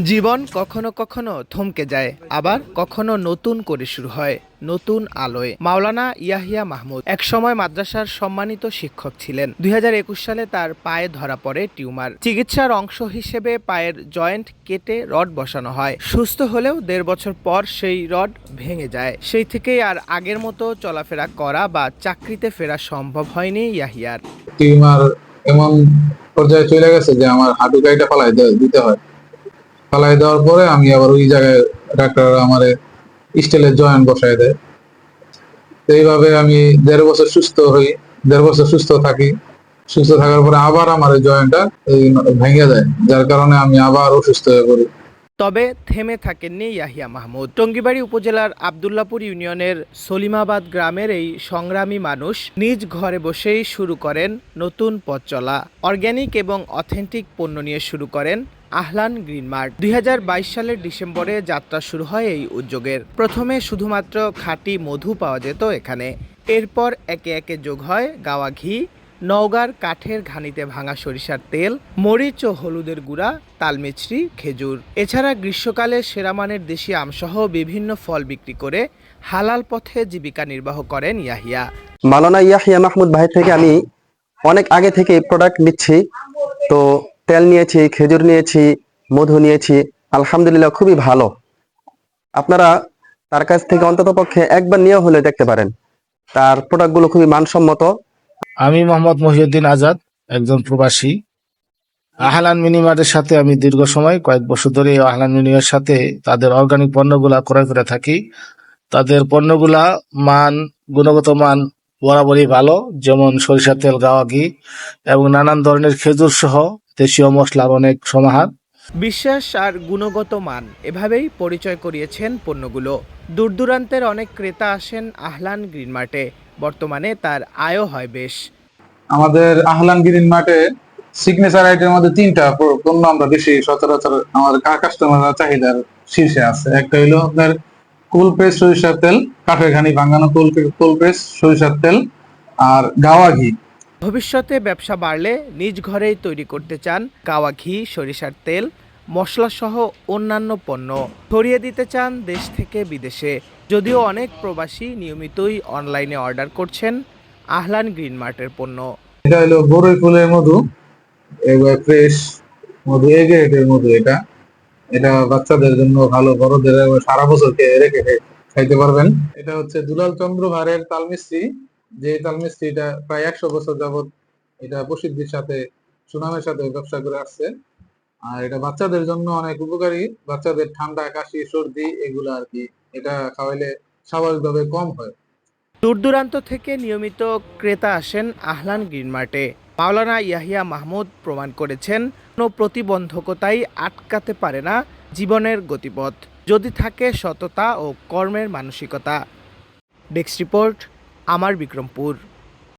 জীবন কখনো কখনো থমকে যায়, আবার কখনো নতুন করে শুরু হয়, নতুন আলোয়। মাওলানা ইয়াহিয়া মাহমুদ একসময় মাদ্রাসার সম্মানিত শিক্ষক ছিলেন। দুই হাজার একুশ সালে তার পায়ে ধরা পড়ে টিউমার। চিকিৎসার অংশ হিসেবে পায়ের জয়েন্ট কেটে রড বসানো হয়। সুস্থ হলেও দেড় বছর পর সেই রড ভেঙে যায়। সেই থেকেই আর আগের মতো চলাফেরা করা বা চাকরিতে ফেরা সম্ভব হয়নি ইয়াহিয়ার। টিউমার এমন পর্যায়ে চলে গেছে যে আমার হাঁটু গাড়িটা পালাই দিতে হয়। পালাই দেওয়ার পরে আমি আবার ওই জায়গায় ডাক্তার আমার স্টিলের জয়েন্ট বসায় দেয়। এইভাবে আমি দেড় বছর সুস্থ হই, দেড় বছর সুস্থ থাকি। সুস্থ থাকার পরে আবার আমার জয়েন্টটা ভেঙে যায় যার কারণে আমি আবার অসুস্থ হয়ে পড়ি। তবে থেমে থাকেননি ইয়াহিয়া মাহমুদ। টঙ্গিবাড়ি উপজেলার আবদুল্লাপুর ইউনিয়নের সলিমাবাদ গ্রামের এই সংগ্রামী মানুষ নিজ ঘরে বসেই শুরু করেন নতুন পথ চলা। অর্গ্যানিক এবং অথেন্টিক পণ্য নিয়ে শুরু করেন আহলান গ্রিন মার্ট। দুই সালের ডিসেম্বরে যাত্রা শুরু হয় এই উদ্যোগের। প্রথমে শুধুমাত্র খাঁটি মধু পাওয়া যেত এখানে। এরপর একে একে যোগ হয় গাওয়া ঘি, নওগাঁর কাঠের ঘানিতে ভাঙা সরিষার তেল, মরিচ ও হলুদের গুঁড়া, তালমিছরি, খেজুর। এছাড়া গ্রীষ্মকালে সেরামানের দেশি আমসহ বিভিন্ন ফল বিক্রি করে হালাল পথে জীবিকা নির্বাহ করেন ইয়াহিয়া। মালানা ইয়াহিয়া মাহমুদ ভাই থেকে আমি অনেক আগে থেকে প্রোডাক্ট নিচ্ছি। তো তেল নিয়েছি, খেজুর নিয়েছি, মধু নিয়েছি। আলহামদুলিল্লাহ খুবই ভালো। আপনারা তার কাছ থেকে অন্তত পক্ষে একবার নিয়ে হলে দেখতে পারেন। তার প্রোডাক্টগুলো খুবই মানসম্মত। আমি মোহাম্মদ মহিউদ্দিন আজাদ, একজন প্রবাসী। আহলান মিনিমার্টের সাথে আমি দীর্ঘ সময়, কয়েক বছর ধরে আহলান মিনিমার সাথে তাদের অর্গানিক পণ্যগুলা ক্রয় করে থাকি। তাদের পণ্যগুলা মান, গুণগত মান বরাবরই ভালো, যেমন সরিষার তেল, গাওয়া ঘি এবং নানান ধরনের খেজুর সহ দেশীয় মশলার অনেক সমাহার। বিশ্বাস আর গুণগত মান এভাবেই পরিচয় করিয়েছেন পণ্যগুলো। দূর দূরান্তের অনেক ক্রেতা আসেন আহলান গ্রিন মার্টে বর্তমানে তার আয়ও হয় বেশ। আমাদের আহলান গ্রিন মার্টে সিগনেচার আইটেমের মধ্যে তিনটা পণ্য আমরা বেশি সচরাচর আমাদের কাস্টমাররা চাহিদার শীর্ষে আছে। একটা হইল আপনার কুল প্রেস সরিষার তেল কাঠের ঘানি ভাঙানো কুল কুল প্রেস সরিষার তেল আর গাওয়া ঘি। ভবিষ্যতে ব্যবসা বাড়লে নিজ ঘরেই তৈরি করতে চান কাওয়া ঘি, সরিষার তেল, মশলাসহ অন্যান্য পণ্য। ছড়িয়ে দিতে চান দেশ থেকে বিদেশে। যদিও অনেক প্রবাসী নিয়মিতই অনলাইনে অর্ডার করছেন আহলান গ্রিন মার্টের পণ্য। এটা হলো বরই ফুলের মধু এবার ফ্রেশ মধু এ মধু এটা। এটা বাচ্চাদের জন্য ভালো, বড়দের সারা বছর রেখে খাইতে পারবেন। এটা হচ্ছে দুলাল চন্দ্র ভারের তালমিস্ত্রি। যে তালমিস্ত্রিটা প্রায় একশো বছর যাবত এটা প্রসিদ্ধির সাথে, সুনামের সাথে ব্যবসা করে আসছে। আর এটা বাচ্চাদের জন্য অনেক উপকারী। বাচ্চাদের ঠান্ডা, কাশি, সর্দি এগুলো আর কি, এটা খাওয়াইলে স্বাভাবিকভাবে কম হয়। দূর দূরান্ত থেকে নিয়মিত ক্রেতা আসেন আহলান গ্রিন মার্টে মাওলানা ইয়াহিয়া মাহমুদ প্রমাণ করেছেন, কোনো প্রতিবন্ধকতাই আটকাতে পারে না জীবনের গতিপথ। যদি থাকে সততা ও কর্মের মানসিকতা। ডেস্ক রিপোর্ট আমার বিক্রমপুর।